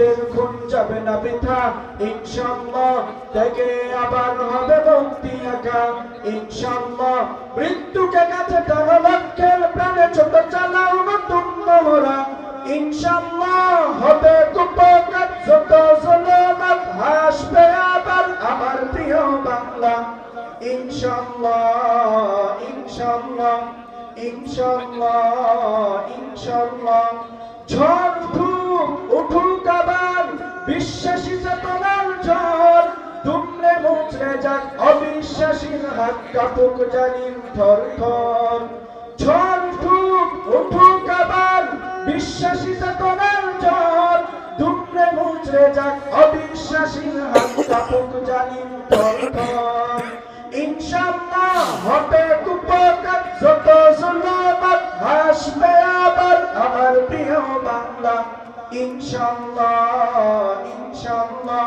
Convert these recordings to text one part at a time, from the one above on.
শহীদের খুন যাবে না বৃথা। ইনশাল্লাহ থেকে আবার হবে মুক্তি একা। ইনশাল্লাহ মৃত্যুকে কাছে টানো লক্ষ্যের প্রাণে ছোট চালাও নতুন মোরা। ইনশাল্লাহ হবে কুপকাত যত জুলুমাত, হাসবে আবার আমার প্রিয় বাংলা। ইনশাল্লাহ ইনশাল্লাহ ইনশাল্লাহ ইনশাল্লাহ ঝড় যাক অবিশ্বাসীর হাত কাপুক জানিন থর থর। ঝড় উঠুক উঠুক আবার বিশ্বাসী চেতনার ঝড় দুমড়ে মুচড়ে যাক অবিশ্বাসীর হাত কাপুক জানিন থর থর। ইনশাল্লাহ হবে কুপকাত যত হাসবে আবার আমার প্রিয় বাংলা। ইনশাল্লাহ ইনশাল্লাহ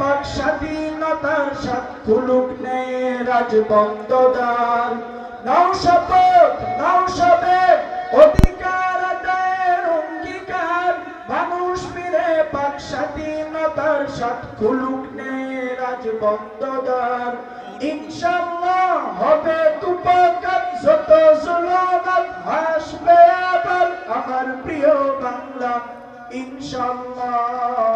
পাক স্বাধীনতার সাথ খুলুক নেই রাজবন্দদার নাও শপথ, নাও সবে, অধিকার আদায়ের অঙ্গীকার। মানুষ মিলে পাক স্বাধীনতার সাথ খুলুক নেই রাজবন্দদার ইনশাল্লাহ হবে কুপকাত যত জুলুমাত হাসবে আবার আমার প্রিয় বাংলা। ইনশাল্লাহ